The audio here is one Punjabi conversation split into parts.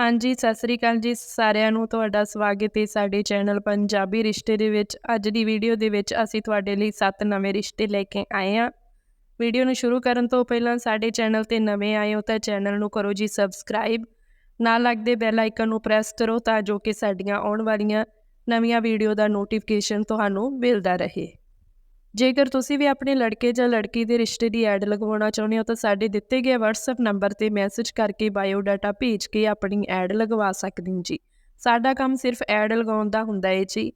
ਹਾਂਜੀ, ਸਤਿ ਸ੍ਰੀ ਅਕਾਲ ਜੀ ਸਾਰਿਆਂ ਨੂੰ, ਤੁਹਾਡਾ ਸਵਾਗਤ ਹੈ ਸਾਡੇ ਚੈਨਲ ਪੰਜਾਬੀ ਰਿਸ਼ਤੇ ਦੇ ਵਿੱਚ। ਅੱਜ ਦੀ ਵੀਡੀਓ ਦੇ ਵਿੱਚ ਅਸੀਂ ਤੁਹਾਡੇ ਲਈ ਸੱਤ ਨਵੇਂ ਰਿਸ਼ਤੇ ਲੈ ਕੇ ਆਏ ਹਾਂ। ਵੀਡੀਓ ਨੂੰ ਸ਼ੁਰੂ ਕਰਨ ਤੋਂ ਪਹਿਲਾਂ ਸਾਡੇ ਚੈਨਲ ਤੇ ਨਵੇਂ ਆਏ ਹੋ ਤਾਂ ਚੈਨਲ ਨੂੰ ਕਰੋ ਜੀ ਸਬਸਕ੍ਰਾਈਬ। ਨਾਲ ਲੱਗਦੇ ਬੈਲ ਆਈਕਨ ਨੂੰ ਪ੍ਰੈਸ ਕਰੋ ਤਾਂ ਜੋ ਕਿ ਸਾਡੀਆਂ ਆਉਣ ਵਾਲੀਆਂ ਨਵੀਆਂ ਵੀਡੀਓ ਦਾ ਨੋਟੀਫਿਕੇਸ਼ਨ ਤੁਹਾਨੂੰ ਮਿਲਦਾ ਰਹੇ। ਜੇਕਰ ਤੁਸੀਂ ਵੀ ਆਪਣੇ ਲੜਕੇ ਜਾਂ ਲੜਕੀ ਦੇ ਰਿਸ਼ਤੇ ਦੀ ਐਡ ਲਗਵਾਉਣਾ ਚਾਹੁੰਦੇ ਹੋ ਤਾਂ ਸਾਡੇ ਦਿੱਤੇ ਗਏ WhatsApp ਨੰਬਰ ਤੇ ਮੈਸੇਜ ਕਰਕੇ ਬਾਇਓ ਡਾਟਾ ਭੇਜ ਕੇ ਆਪਣੀ ਐਡ ਲਗਵਾ ਸਕਦੇ ਹੋ ਜੀ। ਸਾਡਾ ਕੰਮ ਸਿਰਫ ਐਡ ਲਗਾਉਣ ਦਾ ਹੁੰਦਾ ਹੈ ਜੀ।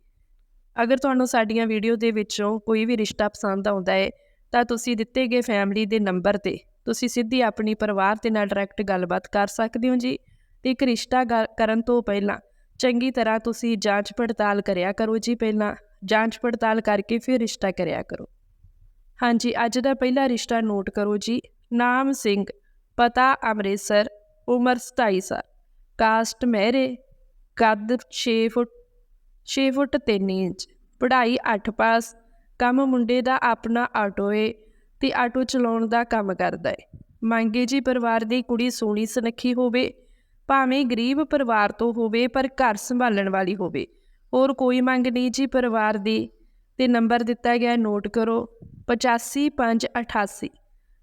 ਅਗਰ ਤੁਹਾਨੂੰ ਸਾਡੀਆਂ ਵੀਡੀਓ ਦੇ ਵਿੱਚੋਂ ਕੋਈ ਵੀ ਰਿਸ਼ਤਾ ਪਸੰਦ ਆਉਂਦਾ ਹੈ, ਤਾਂ ਤੁਸੀਂ ਦਿੱਤੇ ਗਏ ਫੈਮਿਲੀ ਦੇ ਨੰਬਰ ਤੇ ਤੁਸੀਂ ਸਿੱਧੀ ਆਪਣੀ ਪਰਿਵਾਰ ਦੇ ਨਾਲ ਡਾਇਰੈਕਟ ਗੱਲਬਾਤ ਕਰ ਸਕਦੇ ਹੋ ਜੀ। ਤੇ ਇੱਕ ਰਿਸ਼ਤਾ ਗ- ਕਰਨ ਤੋਂ ਪਹਿਲਾਂ ਚੰਗੀ ਤਰ੍ਹਾਂ ਤੁਸੀਂ ਜਾਂਚ ਪੜਤਾਲ ਕਰਿਆ ਕਰੋ ਜੀ ਪਹਿਲਾਂ। ਜਾਂਚ ਪੜਤਾਲ ਕਰਕੇ ਫਿਰ ਰਿਸ਼ਤਾ ਕਰਿਆ ਕਰੋ। ਹਾਂਜੀ, ਅੱਜ ਦਾ ਪਹਿਲਾ ਰਿਸ਼ਤਾ ਨੋਟ ਕਰੋ ਜੀ। ਨਾਮ ਸਿੰਘ, ਪਤਾ ਅੰਮ੍ਰਿਤਸਰ, ਉਮਰ 27 ਸਾਲ। ਕਾਸਟ ਮਹਿਰੇ, ਕੱਦ 6 ਫੁੱਟ 6 ਫੁੱਟ 3 ਇੰਚ। ਪੜ੍ਹਾਈ 8 ਪਾਸ। ਕੰਮ ਮੁੰਡੇ ਦਾ ਆਪਣਾ ਆਟੋ ਏ ਤੇ ਆਟੋ ਚਲਾਉਣ ਦਾ ਕੰਮ ਕਰਦਾ ਏ। ਮੰਗੇ ਜੀ ਪਰਿਵਾਰ ਦੀ ਕੁੜੀ ਸੋਹਣੀ ਸੁਨੱਖੀ ਹੋਵੇ, ਭਾਵੇਂ ਗਰੀਬ ਪਰਿਵਾਰ ਤੋਂ ਹੋਵੇ ਪਰ ਘਰ ਸੰਭਾਲਣ ਵਾਲੀ ਹੋਵੇ। ਹੋਰ ਕੋਈ ਮੰਗ ਨਹੀਂ ਜੀ ਪਰਿਵਾਰ ਦੀ। ਤੇ ਨੰਬਰ ਦਿੱਤਾ ਗਿਆ, ਨੋਟ ਕਰੋ। 85588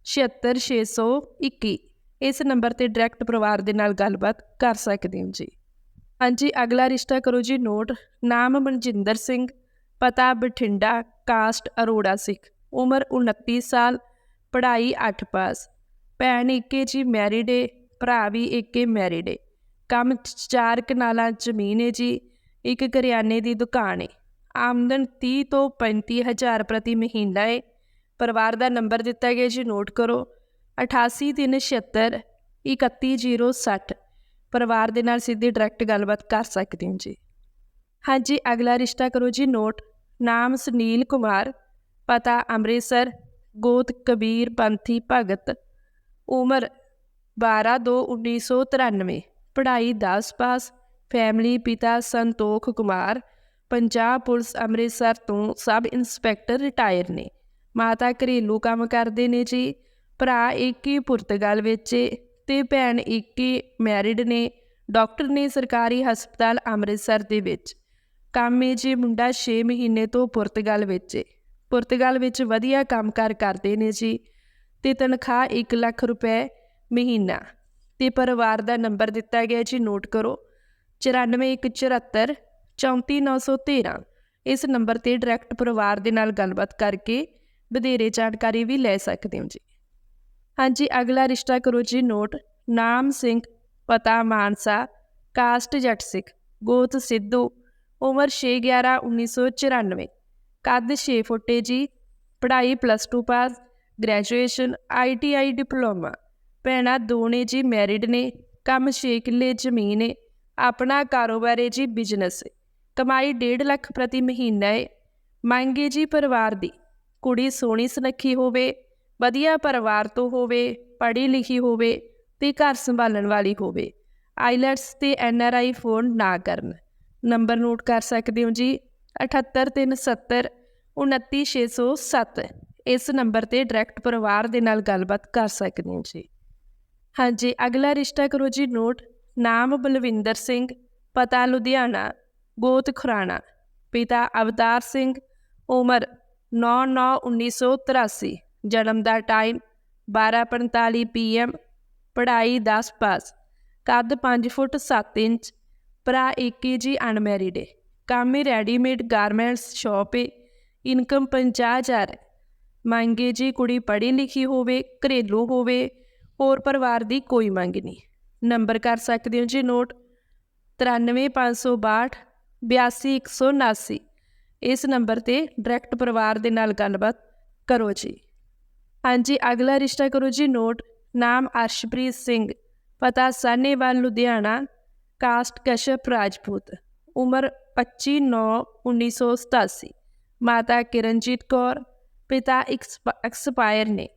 76621 ਇਸ ਨੰਬਰ ਤੇ ਡਾਇਰੈਕਟ ਪਰਿਵਾਰ ਦੇ ਨਾਲ ਗੱਲਬਾਤ ਕਰ ਸਕਦੇ ਹੋ ਜੀ। ਹਾਂਜੀ, ਅਗਲਾ ਰਿਸ਼ਤਾ ਕਰੋ ਜੀ, ਨੋਟ। ਨਾਮ ਮਨਜਿੰਦਰ ਸਿੰਘ, ਪਤਾ ਬਠਿੰਡਾ, ਕਾਸਟ ਅਰੋੜਾ ਸਿੱਖ। ਉਮਰ 29 ਸਾਲ, ਪੜ੍ਹਾਈ 8 ਪਾਸ। ਭੈਣ ਇੱਕੇ ਜੀ ਮੈਰਿਡ ਏ, ਭਰਾ ਵੀ ਇੱਕੇ ਮੈਰਿਡ ਏ। ਕੰਮ ਚਾਰ ਕਨਾਲਾਂ ਜ਼ਮੀਨ ਏ ਜੀ। ਇੱਕ ਕਰਿਆਨੇ ਦੀ ਦੁਕਾਨ ਏ। ਆਮਦਨ 30 ਤੋਂ 35 ਹਜ਼ਾਰ ਪ੍ਰਤੀ ਮਹੀਨਾ ਏ। ਪਰਿਵਾਰ ਦਾ ਨੰਬਰ ਦਿੱਤਾ ਗਿਆ ਜੀ, ਨੋਟ ਕਰੋ। 8836 31060 ਪਰਿਵਾਰ ਦੇ ਨਾਲ ਸਿੱਧੀ ਡਾਇਰੈਕਟ ਗੱਲਬਾਤ ਕਰ ਸਕਦੇ ਹੋ ਜੀ। ਹਾਂਜੀ, ਅਗਲਾ ਰਿਸ਼ਤਾ ਕਰੋ ਜੀ, ਨੋਟ। ਨਾਮ ਸੁਨੀਲ ਕੁਮਾਰ, ਪਤਾ ਅੰਮ੍ਰਿਤਸਰ, ਗੋਤ ਕਬੀਰ ਪੰਥੀ ਭਗਤ, ਉਮਰ 12 2 1993 ਪੜ੍ਹਾਈ 10 ਪਾਸ ਫੈਮਿਲੀ ਪਿਤਾ ਸੰਤੋਖ ਕੁਮਾਰ, ਪੰਜਾਬ ਪੁਲਿਸ ਅੰਮ੍ਰਿਤਸਰ ਤੋਂ ਸਬ ਇੰਸਪੈਕਟਰ ਰਿਟਾਇਰ ਨੇ। ਮਾਤਾ ਘਰੇਲੂ ਕੰਮ ਕਰਦੇ ਨੇ ਜੀ। ਭਰਾ ਇੱਕ ਹੀ ਪੁਰਤਗਾਲ ਵਿੱਚ ਏ ਤੇ ਭੈਣ ਇੱਕ ਹੀ ਮੈਰਿਡ ਨੇ। ਡਾਕਟਰ ਨੇ ਸਰਕਾਰੀ ਹਸਪਤਾਲ ਅੰਮ੍ਰਿਤਸਰ ਦੇ ਵਿੱਚ। ਕੰਮ ਏ ਜੀ ਮੁੰਡਾ 6 ਮਹੀਨੇ ਤੋਂ ਪੁਰਤਗਾਲ ਵਿੱਚ ਏ। ਪੁਰਤਗਾਲ ਵਿੱਚ ਵਧੀਆ ਕੰਮਕਾਰ ਕਰਦੇ ਨੇ ਜੀ ਤੇ ਤਨਖਾਹ 1 ਲੱਖ ਰੁਪਏ ਮਹੀਨਾ। ਤੇ ਪਰਿਵਾਰ ਦਾ ਨੰਬਰ ਦਿੱਤਾ ਗਿਆ ਜੀ, ਨੋਟ ਕਰੋ। 9474 34913 ਇਸ ਨੰਬਰ ਤੇ ਡਾਇਰੈਕਟ ਪਰਿਵਾਰ ਦੇ ਨਾਲ ਗੱਲਬਾਤ ਕਰਕੇ ਵਧੇਰੇ ਜਾਣਕਾਰੀ ਵੀ ਲੈ ਸਕਦੇ ਹੋ ਜੀ। ਹਾਂਜੀ, ਅਗਲਾ ਰਿਸ਼ਤਾ ਕਰੋ ਜੀ ਨੋਟ। ਨਾਮ ਸਿੰਘ, ਪਤਾ ਮਾਨਸਾ, ਕਾਸਟ ਜੱਟ ਸਿੱਖ, ਗੋਤ ਸਿੱਧੂ, ਉਮਰ 611 1994 ਕੱਦ 6 ਫੁੱਟੇ ਜੀ, ਪੜ੍ਹਾਈ plus 2 pass graduation ITI diploma. ਭੈਣਾਂ ਦੋ ਨੇ ਜੀ ਮੈਰਿਡ ਨੇ, ਕੰਮ 6 ਕਿੱਲੇ, ਜ਼ਮੀਨ ਏ। ਆਪਣਾ ਕਾਰੋਬਾਰ ਏ ਜੀ ਬਿਜ਼ਨਸ ਕਮਾਈ 1.5 ਲੱਖ ਪ੍ਰਤੀ ਮਹੀਨਾ ਏ ਮੰਗੇ ਜੀ ਪਰਿਵਾਰ ਦੀ। ਕੁੜੀ ਸੋਹਣੀ ਸੁਨੱਖੀ ਹੋਵੇ, ਵਧੀਆ ਪਰਿਵਾਰ ਤੋਂ ਹੋਵੇ, ਪੜ੍ਹੀ ਲਿਖੀ ਹੋਵੇ ਤੇ ਘਰ ਸੰਭਾਲਣ ਵਾਲੀ ਹੋਵੇ। ਆਈਲੈਟਸ ਤੇ ਆਈ ਫੋਨ ਨਾ ਕਰਨ। ਨੰਬਰ ਨੋਟ ਕਰ ਸਕਦੇ ਹੋ ਜੀ? 78370 29607 ਇਸ ਨੰਬਰ ਤੇ ਡਾਇਰੈਕਟ ਪਰਿਵਾਰ ਦੇ ਨਾਲ ਗੱਲਬਾਤ ਕਰ ਸਕਦੇ ਹੋ ਜੀ। ਹਾਂਜੀ, ਅਗਲਾ ਰਿਸ਼ਤਾ ਕਰੋ ਜੀ ਨੋਟ। ਨਾਮ ਬਲਵਿੰਦਰ ਸਿੰਘ, ਪਤਾ ਲੁਧਿਆਣਾ, ਗੋਤ ਖੁਰਾਣਾ, ਪਿਤਾ ਅਵਤਾਰ ਸਿੰਘ, ਉਮਰ 9/9/1983 ਜਨਮ ਦਾ ਟਾਈਮ 12:45 ਪੀਐਮ ਪੜ੍ਹਾਈ 10 ਪਾਸ, ਕੱਦ 5 ਫੁੱਟ 7 ਇੰਚ, ਭਰਾ ਇੱਕ ਹੀ ਜੀ ਅਨਮੈਰਿਡ ਏ, ਕੰਮ ਹੀ ਰੈਡੀਮੇਡ ਗਾਰਮੈਂਟਸ ਸ਼ਾਪ ਏ ਇਨਕਮ 50000 ਹੈ ਮੰਗੇ ਜੀ ਕੁੜੀ ਪੜ੍ਹੀ ਲਿਖੀ ਹੋਵੇ, ਘਰੇਲੂ ਹੋਵੇ, ਹੋਰ ਪਰਿਵਾਰ ਦੀ ਕੋਈ ਮੰਗ ਨਹੀਂ। ਨੰਬਰ ਕਰ ਸਕਦੇ ਹੋ ਜੀ ਨੋਟ 93562 82179 ਇਸ ਨੰਬਰ ਤੇ ਡਾਇਰੈਕਟ ਪਰਿਵਾਰ ਦੇ ਨਾਲ ਗੱਲਬਾਤ ਕਰੋ ਜੀ। ਹਾਂਜੀ, ਅਗਲਾ ਰਿਸ਼ਤਾ ਕਰੋ ਜੀ ਨੋਟ ਨਾਮ ਅਰਸ਼ਪ੍ਰੀਤ ਸਿੰਘ। ਪਤਾ ਸਾਨੇਵਾਲ ਲੁਧਿਆਣਾ, ਕਾਸਟ ਕਸ਼ਪ, ਰਾਜਪੂਤ। ਉਮਰ 25/9/1987 ਮਾਤਾ ਕਿਰਨਜੀਤ ਕੌਰ, ਪਿਤਾ ਐਕਸਪਾਇਰ ਨੇ।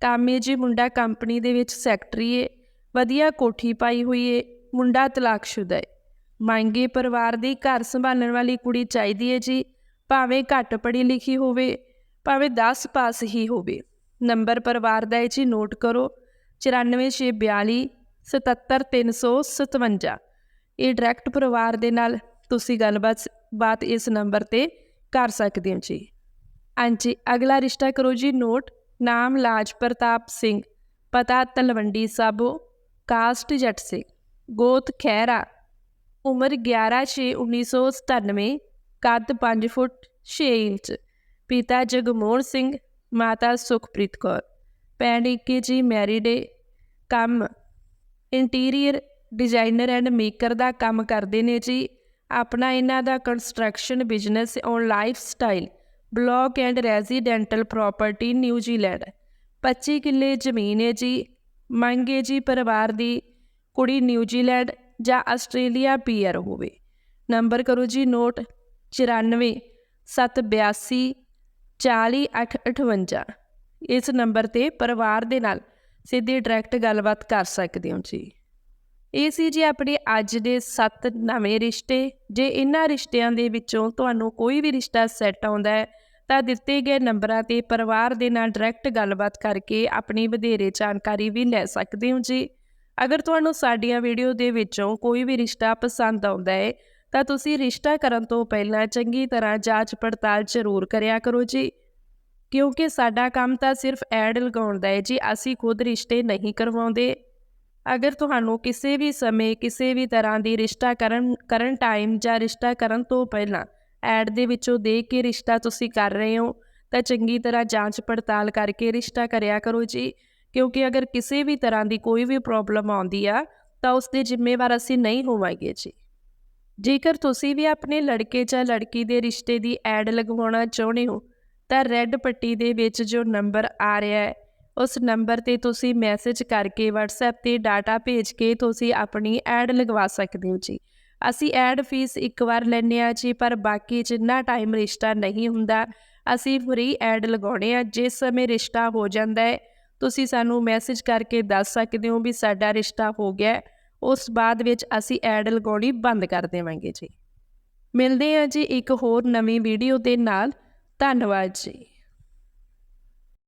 ਕਾਮੇ ਜੀ ਮੁੰਡਾ ਕੰਪਨੀ ਦੇ ਵਿੱਚ ਸੈਕਟਰੀ ਏ। ਵਧੀਆ ਕੋਠੀ ਪਾਈ ਹੋਈ ਏ, ਮੁੰਡਾ ਤਲਾਕਸ਼ੁਦਾ ਏ। ਮੰਗੇ ਪਰਿਵਾਰ ਦੀ ਘਰ ਸੰਭਾਲਣ ਵਾਲੀ ਕੁੜੀ ਚਾਹੀਦੀ ਏ ਜੀ, ਭਾਵੇਂ ਘੱਟ ਪੜ੍ਹੀ ਲਿਖੀ ਹੋਵੇ, ਭਾਵੇਂ 10 ਪਾਸ ਹੀ ਹੋਵੇ। ਨੰਬਰ ਪਰਿਵਾਰ ਦਾ ਏ ਜੀ, ਨੋਟ ਕਰੋ 94642 77357 ਇਹ ਡਾਇਰੈਕਟ ਪਰਿਵਾਰ ਦੇ ਨਾਲ ਤੁਸੀਂ ਗੱਲਬਾਤ, ਬਾਤ ਇਸ ਨੰਬਰ ਤੇ ਕਰ ਸਕਦੇ ਹੋ ਜੀ। ਹਾਂਜੀ, ਅਗਲਾ ਰਿਸ਼ਤਾ ਕਰੋ ਜੀ, ਨੋਟ, ਨਾਮ ਲਾਜ ਪ੍ਰਤਾਪ ਸਿੰਘ, ਪਤਾ ਤਲਵੰਡੀ ਸਾਬੋ। ਕਾਸਟ ਜੱਟ ਸਿੰਘ ਗੋਤ ਖਹਿਰਾ ਉਮਰ 11/6/1997 ਕੱਦ 5 ਫੁੱਟ 6 ਇੰਚ। ਪਿਤਾ ਜਗਮੋਹਨ ਸਿੰਘ, ਮਾਤਾ ਸੁਖਪ੍ਰੀਤ ਕੌਰ। ਭੈਣ ਇੱਕੀ ਜੀ ਮੈਰਿਡ ਕੰਮ। ਇੰਟੀਰੀਅਰ ਡਿਜ਼ਾਈਨਰ ਐਂਡ ਮੇਕਰ ਦਾ ਕੰਮ ਕਰਦੇ ਨੇ ਜੀ। ਆਪਣਾ ਇਹਨਾਂ ਦਾ construction business on lifestyle, block and residential property New Zealand 25 ਕਿੱਲੇ ਜ਼ਮੀਨ ਹੈ ਜੀ। ਮੰਗੇ ਜੀ ਪਰਿਵਾਰ ਦੀ ਕੁੜੀ ਨਿਊਜ਼ੀਲੈਂਡ ਜਾਂ ਆਸਟ੍ਰੇਲੀਆ ਪੀਆਰ ਹੋਵੇ। ਨੰਬਰ ਕਰੋ ਜੀ ਨੋਟ 94 782 40858 ਇਸ ਨੰਬਰ ਤੇ ਪਰਿਵਾਰ ਦੇ ਨਾਲ ਸਿੱਧੀ ਡਾਇਰੈਕਟ ਗੱਲਬਾਤ ਕਰ ਸਕਦੇ ਹੋ ਜੀ। ਇਹ ਸੀ ਜੀ ਆਪਣੇ ਅੱਜ ਦੇ 7 ਨਵੇਂ ਰਿਸ਼ਤੇ। ਜੇ ਇਹਨਾਂ ਰਿਸ਼ਤਿਆਂ ਦੇ ਵਿੱਚੋਂ ਤੁਹਾਨੂੰ ਕੋਈ ਵੀ ਰਿਸ਼ਤਾ ਸੈੱਟ ਆਉਂਦਾ ਹੈ ਤਾਂ ਦਿੱਤੇ ਗਏ ਨੰਬਰਾਂ ਤੇ ਪਰਿਵਾਰ ਦੇ ਨਾਲ ਡਾਇਰੈਕਟ ਗੱਲਬਾਤ ਕਰਕੇ ਆਪਣੀ ਵਧੇਰੇ ਜਾਣਕਾਰੀ ਵੀ ਲੈ ਸਕਦੇ ਹੋ ਜੀ। ਅਗਰ ਤੁਹਾਨੂੰ ਸਾਡੀਆਂ ਵੀਡੀਓ ਦੇ ਵਿੱਚੋਂ ਕੋਈ ਵੀ ਰਿਸ਼ਤਾ ਪਸੰਦ ਆਉਂਦਾ ਹੈ, ਤਾਂ ਤੁਸੀਂ ਰਿਸ਼ਤਾ ਕਰਨ ਤੋਂ ਪਹਿਲਾਂ ਚੰਗੀ ਤਰ੍ਹਾਂ ਜਾਂਚ ਪੜਤਾਲ ਜ਼ਰੂਰ ਕਰਿਆ ਕਰੋ ਜੀ। ਕਿਉਂਕਿ ਸਾਡਾ ਕੰਮ ਤਾਂ ਸਿਰਫ ਐਡ ਲਗਾਉਣ ਦਾ ਹੈ ਜੀ, ਅਸੀਂ ਖੁਦ ਰਿਸ਼ਤੇ ਨਹੀਂ ਕਰਵਾਉਂਦੇ। ਅਗਰ ਤੁਹਾਨੂੰ ਕਿਸੇ ਵੀ ਸਮੇਂ ਕਿਸੇ ਵੀ ਤਰ੍ਹਾਂ ਦੀ ਰਿਸ਼ਤਾ ਕਰਨ ਕਰਨ ਟਾਈਮ ਜਾਂ ਰਿਸ਼ਤਾ ਕਰਨ ਤੋਂ ਪਹਿਲਾਂ ਐਡ ਦੇ ਵਿੱਚੋਂ ਦੇਖ ਕੇ ਰਿਸ਼ਤਾ ਤੁਸੀਂ ਕਰ ਰਹੇ ਹੋ, ਤਾਂ ਚੰਗੀ ਤਰ੍ਹਾਂ ਜਾਂਚ ਪੜਤਾਲ ਕਰਕੇ ਰਿਸ਼ਤਾ ਕਰਿਆ ਕਰੋ ਜੀ। ਕਿਉਂਕਿ ਅਗਰ ਕਿਸੇ ਵੀ ਤਰ੍ਹਾਂ ਦੀ ਕੋਈ ਵੀ ਪ੍ਰੋਬਲਮ ਆਉਂਦੀ ਆ, ਤਾਂ ਉਸ ਦੇ ਜ਼ਿੰਮੇਵਾਰ ਅਸੀਂ ਨਹੀਂ ਹੋਵਾਂਗੇ ਜੀ। ਜੇਕਰ ਤੁਸੀਂ ਵੀ ਆਪਣੇ ਲੜਕੇ ਜਾਂ ਲੜਕੀ ਦੇ ਰਿਸ਼ਤੇ ਦੀ ਐਡ ਲਗਵਾਉਣਾ ਚਾਹੁੰਦੇ ਹੋ, ਤਾਂ ਰੈੱਡ ਪੱਟੀ ਦੇ ਵਿੱਚ ਜੋ ਨੰਬਰ ਆ ਰਿਹਾ ਹੈ, ਉਸ ਨੰਬਰ ਤੇ ਤੁਸੀਂ ਮੈਸੇਜ ਕਰਕੇ WhatsApp ਤੇ ਡਾਟਾ ਭੇਜ ਕੇ ਤੁਸੀਂ ਆਪਣੀ ਐਡ ਲਗਵਾ ਸਕਦੇ ਹੋ ਜੀ। ਅਸੀਂ ਐਡ ਫੀਸ ਇੱਕ ਵਾਰ ਲੈਂਦੇ ਆ ਜੀ, ਪਰ ਬਾਕੀ ਜਿੰਨਾ ਟਾਈਮ ਰਿਸ਼ਤਾ ਨਹੀਂ ਹੁੰਦਾ, ਅਸੀਂ ਫ੍ਰੀ ਐਡ ਲਗਾਉਣੇ ਆ ਜਿਸ ਸਮੇਂ ਰਿਸ਼ਤਾ ਹੋ ਜਾਂਦਾ ਹੈ, ਤੁਸੀਂ ਸਾਨੂੰ ਮੈਸੇਜ ਕਰਕੇ ਦੱਸ ਸਕਦੇ ਹੋ ਵੀ ਸਾਡਾ ਰਿਸ਼ਤਾ ਹੋ ਗਿਆ ਉਸ ਬਾਅਦ ਵਿੱਚ ਅਸੀਂ ਐਡ ਲਗਾਉਣੀ ਬੰਦ ਕਰ ਦੇਵਾਂਗੇ ਜੀ। ਮਿਲਦੇ ਹਾਂ ਜੀ ਇੱਕ ਹੋਰ ਨਵੀਂ ਵੀਡੀਓ ਦੇ ਨਾਲ, ਧੰਨਵਾਦ ਜੀ।